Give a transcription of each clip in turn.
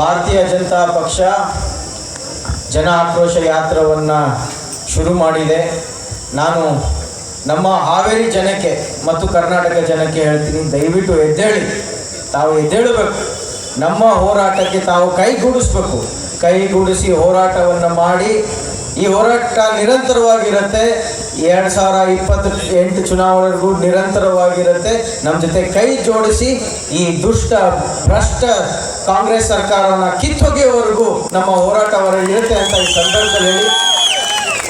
ಭಾರತೀಯ ಜನತಾ ಪಕ್ಷ ಜನ ಆಕ್ರೋಶ ಯಾತ್ರವನ್ನು ಶುರು ಮಾಡಿದೆ. ನಾನು ನಮ್ಮ ಹಾವೇರಿ ಜನಕ್ಕೆ ಮತ್ತು ಕರ್ನಾಟಕ ಜನಕ್ಕೆ ಹೇಳ್ತೀನಿ, ದಯವಿಟ್ಟು ಎದ್ದೇಳಿ. ತಾವು ಎದ್ದೇಳಬೇಕು. ನಮ್ಮ ಹೋರಾಟಕ್ಕೆ ತಾವು ಕೈಗೂಡಿಸ್ಬೇಕು ಕೈಗೂಡಿಸಿ ಹೋರಾಟವನ್ನು ಮಾಡಿ ಈ ಹೋರಾಟ ನಿರಂತರವಾಗಿರುತ್ತೆ. ಎರಡು ಸಾವಿರ ಇಪ್ಪತ್ತು ಎಂಟು ಚುನಾವಣೆಗೂ ನಿರಂತರವಾಗಿರುತ್ತೆ. ನಮ್ಮ ಜೊತೆ ಕೈ ಜೋಡಿಸಿ ಈ ದುಷ್ಟ, ಭ್ರಷ್ಟ ಕಾಂಗ್ರೆಸ್ ಸರ್ಕಾರನ ಕಿತ್ತೊಗೆಯವರೆಗೂ ನಮ್ಮ ಹೋರಾಟ ಇರುತ್ತೆ ಅಂತ ಈ ಸಂದರ್ಭದಲ್ಲಿ ಹೇಳಿ.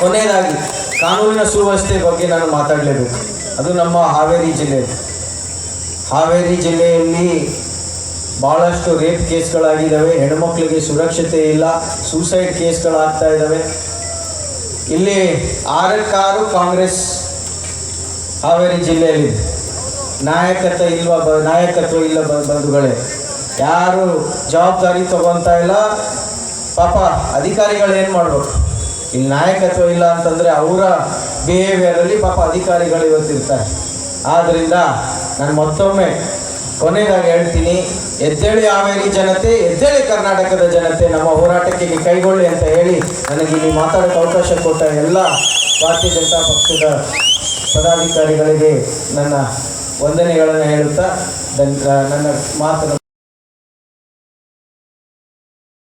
ಕೊನೆಯದಾಗಿ, ಕಾನೂನಿನ ಸುವ್ಯವಸ್ಥೆ ಬಗ್ಗೆ ನಾನು ಮಾತಾಡಲೇಬೇಕು. ಅದು ನಮ್ಮ ಹಾವೇರಿ ಜಿಲ್ಲೆ. ಹಾವೇರಿ ಜಿಲ್ಲೆಯಲ್ಲಿ ಭಾಳಷ್ಟು ರೇಪ್ ಕೇಸ್ಗಳಾಗಿದ್ದಾವೆ. ಹೆಣ್ಮಕ್ಳಿಗೆ ಸುರಕ್ಷತೆ ಇಲ್ಲ. ಸೂಸೈಡ್ ಕೇಸ್ಗಳಾಗ್ತಾ ಇದ್ದಾವೆ. ಇಲ್ಲಿ ಆರಕ್ಕಾರು ಕಾಂಗ್ರೆಸ್ ಹಾವೇರಿ ಜಿಲ್ಲೆಯಲ್ಲಿ ನಾಯಕತ್ವ ಇಲ್ವ ಬ, ನಾಯಕತ್ವ ಇಲ್ಲ ಬಂಧುಗಳೇ. ಯಾರು ಜವಾಬ್ದಾರಿ ತಗೊತಾ ಇಲ್ಲ, ಪಾಪ ಅಧಿಕಾರಿಗಳು ಏನು ಮಾಡ್ಬೇಕು? ಇಲ್ಲಿ ನಾಯಕತ್ವ ಇಲ್ಲ ಅಂತಂದರೆ ಅವರ ಬಿಹೇವಿಯರಲ್ಲಿ ಪಾಪ ಅಧಿಕಾರಿಗಳು ಇವತ್ತಿರ್ತಾರೆ. ಆದ್ದರಿಂದ ನಾನು ಮತ್ತೊಮ್ಮೆ ಕೊನೆಯದಾಗಿ ಹೇಳ್ತೀನಿ, ಎದ್ದೇಳಿ ಹಾವೇರಿ ಜನತೆ, ಎದ್ದೇಳಿ ಕರ್ನಾಟಕದ ಜನತೆ, ನಮ್ಮ ಹೋರಾಟಕ್ಕೆ ಕೈಗೊಳ್ಳಿ ಅಂತ ಹೇಳಿ ನನಗೆ ಇಲ್ಲಿ ಮಾತಾಡೋಕ್ಕೆ ಅವಕಾಶ ಕೊಟ್ಟ ಎಲ್ಲ ಭಾರತೀಯ ಜನತಾ ಪಕ್ಷದ ಪದಾಧಿಕಾರಿಗಳಿಗೆ ನನ್ನ ವಂದನೆಗಳನ್ನು ಹೇಳುತ್ತಾ ನನ್ನ ಮಾತನ್ನು